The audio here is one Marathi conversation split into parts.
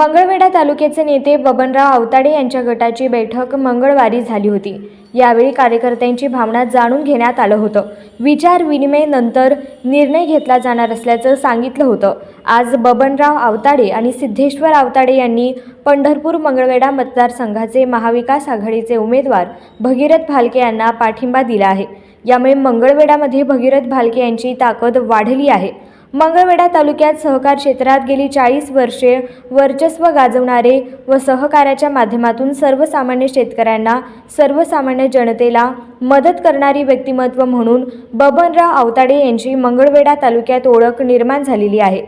मंगळवेढा तालुक्याचे नेते बबनराव आवताडे यांच्या गटाची बैठक मंगळवारी झाली होती. यावेळी कार्यकर्त्यांची भावना जाणून घेण्यात आलं होतं. विचार विनिमय नंतर निर्णय घेतला जाणार असल्याचं सांगितलं होतं. आज बबनराव आवताडे आणि सिद्धेश्वर आवताडे यांनी पंढरपूर मंगळवेढा मतदारसंघाचे महाविकास आघाडीचे उमेदवार भगीरथ भालके यांना पाठिंबा दिला आहे. यामुळे मंगळवेढामध्ये भगीरथ भालके यांची ताकद वाढली आहे. मंगळवेढा तालुक्यात सहकार क्षेत्रात गेली चाळीस वर्षे वर्चस्व गाजवणारे व सहकार्याच्या माध्यमातून सर्वसामान्य शेतकऱ्यांना सर्वसामान्य जनतेला मदत करणारी व्यक्तिमत्व म्हणून बबनराव आवताडे यांची मंगळवेढा तालुक्यात ओळख निर्माण झालेली आहे.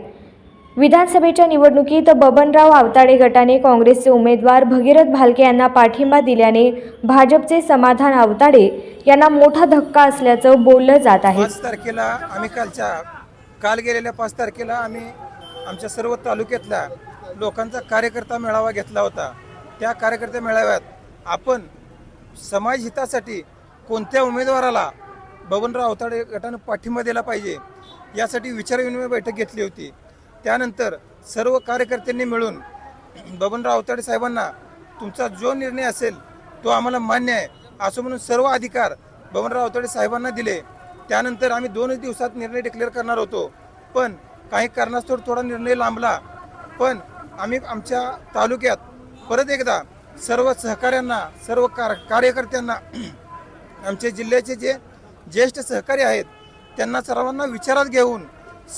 विधानसभेच्या निवडणुकीत बबनराव आवताडे गटाने काँग्रेसचे उमेदवार भगीरथ भालके यांना पाठिंबा दिल्याने भाजपचे समाधान आवताडे यांना मोठा धक्का असल्याचं बोललं जात आहे. तारखेला आम्ही कालच्या काल गेलेल्या पाच तारखेला आम्ही आमच्या सर्व तालुक्यातल्या लोकांचा कार्यकर्ता मेळावा घेतला होता. त्या कार्यकर्ता मेळाव्यात आपण समाज हितासाठी कोणत्या उमेदवाराला बबनराव अवताडे गटानं पाठिंबा दिला पाहिजे यासाठी विचारविनिमय बैठक घेतली होती. त्यानंतर सर्व कार्यकर्त्यांनी मिळून बबनराव अवताडे साहेबांना तुमचा जो निर्णय असेल तो आम्हाला मान्य आहे असं म्हणून सर्व अधिकार बबनराव अवताडे साहेबांना दिले. त्यानंतर आम्ही दोनच दिवसात निर्णय डिक्लेअर करणार होतो. पण काही कारणास्तव थोडा निर्णय लांबला. पण आम्ही आमच्या तालुक्यात परत एकदा सर्व सहकाऱ्यांना सर्व कार कार्यकर्त्यांना आमचे जिल्ह्याचे जे ज्येष्ठ सहकारी आहेत त्यांना सर्वांना विचारात घेऊन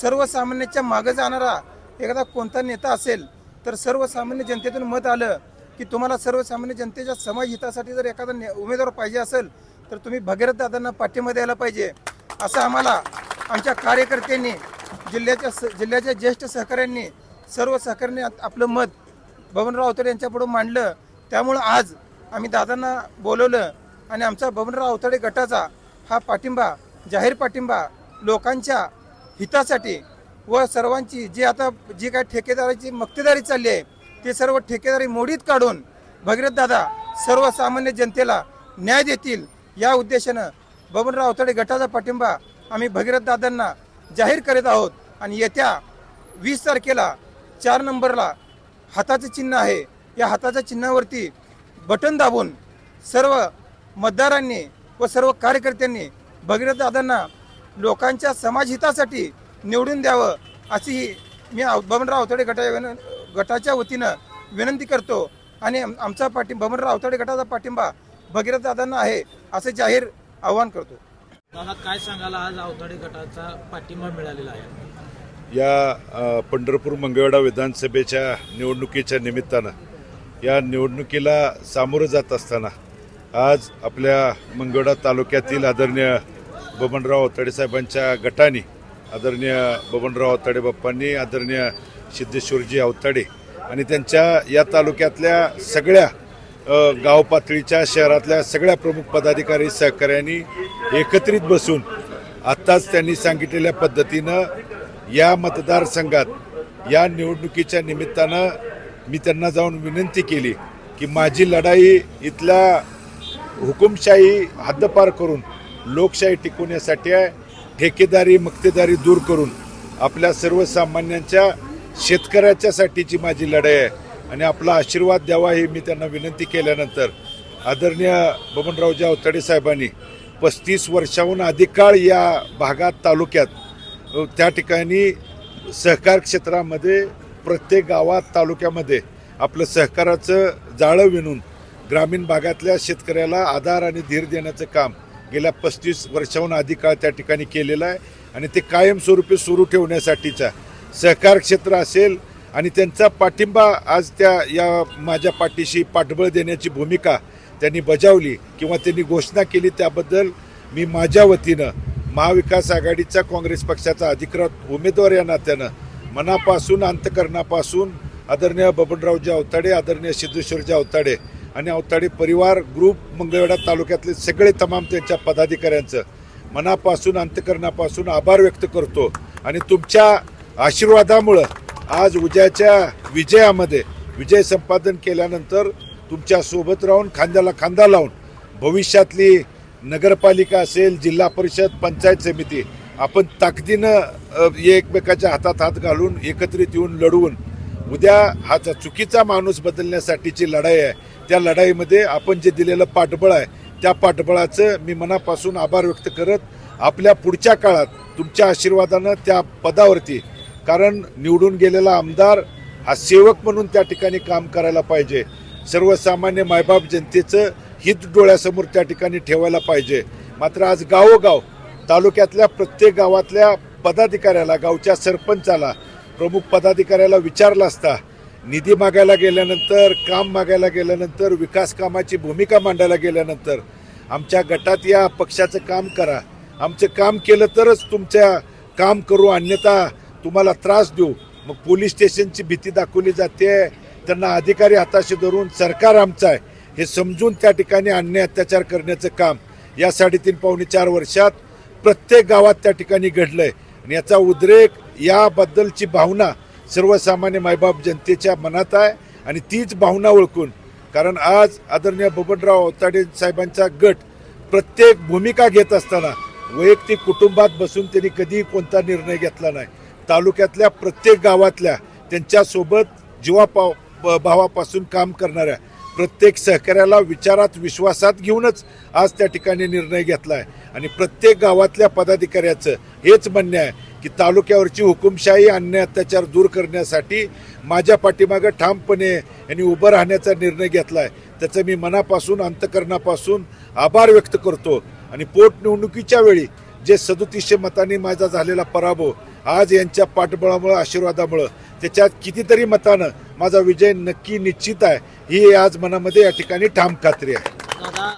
सर्वसामान्याच्या मागं जाणारा एखादा कोणता नेता असेल तर सर्वसामान्य जनतेतून मत आलं की तुम्हाला सर्वसामान्य जनतेच्या समाज हितासाठी जर एखादा ने- उमेदवार पाहिजे असेल तर तुम्ही भगीरथ दादांना पाठिंबा द्यायला पाहिजे. असं आम्हाला आमच्या कार्यकर्त्यांनी जिल्ह्याच्या स जिल्ह्याच्या ज्येष्ठ सहकाऱ्यांनी सर्व सहकाऱ्यांनी आपलं मत बबनराव अवतडे यांच्यापुढं मांडलं. त्यामुळं आज आम्ही दादांना बोलवलं आणि आमचा बबनराव अवतडे गटाचा हा पाठिंबा जाहीर पाठिंबा लोकांच्या हितासाठी व सर्वांची जी आता जी काय ठेकेदाराची मक्तेदारी चालली आहे ते सर्व ठेकेदारी मोडीत काढून भगीरथ दादा सर्वसामान्य जनतेला न्याय देतील या उद्देशानं बबनराव अवतडे गटाचा पाठिंबा आम्ही भगीरथ दादांना जाहीर करीत आहोत. आणि येत्या वीस तारखेला चार नंबरला हाताचं चिन्ह आहे. या हाताच्या चिन्हावरती बटन दाबून सर्व मतदारांनी व सर्व कार्यकर्त्यांनी भगीरथ दादांना लोकांच्या समाजहितासाठी निवडून द्यावं अशीही मी आव- बबनराव अवतडे गटा गटाच्या वतीनं विनंती करतो. आणि आमचा पाठिं बबनराव अवतडे गटाचा पाठिंबा भगीरथ दादांना आहे असे जाहीर आवाहन करतो दादा काय सांगाल? आज अवताडे गटाचा पाठिंबा मिळालेला आहे. या पंढरपूर मंगळवेढा विधानसभेच्या निवडणुकीच्या निमित्तानं या निवडणुकीला सामोरं जात असताना आज आपल्या मंगळवेढा तालुक्यातील आदरणीय बबनराव अवताडे साहेबांच्या गटाने आदरणीय बबनराव अवताडे बाप्पांनी आदरणीय सिद्धेश्वरजी अवताडे आणि त्यांच्या या तालुक्यातल्या सगळ्या गाव पातळीच्या शहरातल्या सगळ्या प्रमुख पदाधिकारी सहकाऱ्यांनी एकत्रित बसून आत्ताच त्यांनी सांगितलेल्या पद्धतीनं या मतदारसंघात या निवडणुकीच्या निमित्तानं मी त्यांना जाऊन विनंती केली की माझी लढाई इथल्या हुकुमशाही हद्दपार करून लोकशाही टिकवण्यासाठी आहे ठेकेदारी मक्तेदारी दूर करून आपल्या सर्वसामान्यांच्या शेतकऱ्याच्यासाठीची माझी लढाई आहे. आणि आपला आशीर्वाद द्यावा ही मी त्यांना विनंती केल्यानंतर आदरणीय बबनरावजी अवताडे साहेबांनी पस्तीस वर्षाहून अधिक काळ या भागात तालुक्यात त्या ठिकाणी सहकार क्षेत्रामध्ये प्रत्येक गावात तालुक्यामध्ये आपलं सहकाराचं जाळं विणून ग्रामीण भागातल्या शेतकऱ्याला आधार आणि धीर देण्याचं काम गेल्या पस्तीस वर्षाहून अधिक काळ त्या ठिकाणी केलेलं आहे. आणि ते कायमस्वरूपी सुरू ठेवण्यासाठीचा सहकार क्षेत्र असेल आणि त्यांचा पाठिंबा आज त्या या माझ्या पाठीशी पाठबळ देण्याची भूमिका त्यांनी बजावली किंवा त्यांनी घोषणा केली त्याबद्दल मी माझ्या वतीनं महाविकास आघाडीचा काँग्रेस पक्षाचा अधिकृत उमेदवार या नात्यानं मनापासून अंतकरणापासून आदरणीय बबनरावजी अवताडे आदरणीय सिद्धेश्वरजी अवताडे आणि अवताडे परिवार ग्रुप मंगळवेढा तालुक्यातले सगळे तमाम त्यांच्या पदाधिकाऱ्यांचं मनापासून अंतकरणापासून आभार व्यक्त करतो. आणि तुमच्या आशीर्वादामुळं आज उद्याच्या विजयामध्ये विजय संपादन केल्यानंतर तुमच्यासोबत राहून खांद्याला खांदा लावून भविष्यातली नगरपालिका असेल जिल्हा परिषद पंचायत समिती आपण ताकदीनं एकमेकाच्या हातात हात घालून एकत्रित येऊन लढवून उद्या हा चुकीचा माणूस बदलण्यासाठीची लढाई आहे. त्या लढाईमध्ये आपण जे दिलेलं पाठबळ आहे त्या पाठबळाचं मी मनापासून आभार व्यक्त करत आपल्या पुढच्या काळात तुमच्या आशीर्वादानं त्या पदावरती कारण निवडून गेलेला आमदार हा सेवक म्हणून त्या ठिकाणी काम करायला पाहिजे. सर्वसामान्य मायबाप जनतेचं हित डोळ्यासमोर त्या ठिकाणी ठेवायला पाहिजे. मात्र आज गावोगाव तालुक्यातल्या प्रत्येक गावातल्या पदाधिकाऱ्याला गावच्या सरपंचाला प्रमुख पदाधिकाऱ्याला विचारला असता निधी मागायला गेल्यानंतर काम मागायला गेल्यानंतर विकास कामाची भूमिका मांडायला गेल्यानंतर आमच्या गटात या पक्षाचं काम करा. आमचं काम केलं तरच तुमच्या काम करू अन्यथा तुम्हाला त्रास देऊ. मग पोलीस स्टेशनची भीती दाखवली जाते. त्यांना अधिकारी हाताशी धरून सरकार आमचं आहे. हे समजून त्या ठिकाणी अन्याय अत्याचार करण्याचं काम या साडेतीन पावणे चार वर्षात प्रत्येक गावात त्या ठिकाणी घडलं आहे आणि याचा उद्रेक याबद्दलची भावना सर्वसामान्य मायबाप जनतेच्या मनात आहे आणि तीच भावना ओळखून. कारण आज आदरणीय बबनराव अवताडे साहेबांचा गट प्रत्येक भूमिका घेत असताना वैयक्तिक कुटुंबात बसून त्यांनी कधीही कोणता निर्णय घेतला नाही. तालुक्यातल्या प्रत्येक गावातल्या त्यांच्यासोबत जीवापा ब- भावापासून काम करणाऱ्या प्रत्येक सहकार्याला विचारात विश्वासात घेऊनच आज त्या ठिकाणी निर्णय घेतला आहे आणि प्रत्येक गावातल्या पदाधिकाऱ्याचं हेच म्हणणं आहे की तालुक्यावरची हुकुमशाही अन्याय अत्याचार दूर करण्यासाठी माझ्या पाठीमागं ठामपणे यांनी उभं राहण्याचा निर्णय घेतला आहे त्याचं मी मनापासून अंतकरणापासून आभार व्यक्त करतो. आणि पोटनिवडणुकीच्या वेळी जे सदोतीसशे मतांनी माझा झालेला पराभव आज यांच्या पाठबळामुळं आशीर्वादामुळं त्याच्यात कितीतरी मतानं माझा विजय नक्की निश्चित आहे. ही आज मनामध्ये या ठिकाणी ठाम खात्री आहे.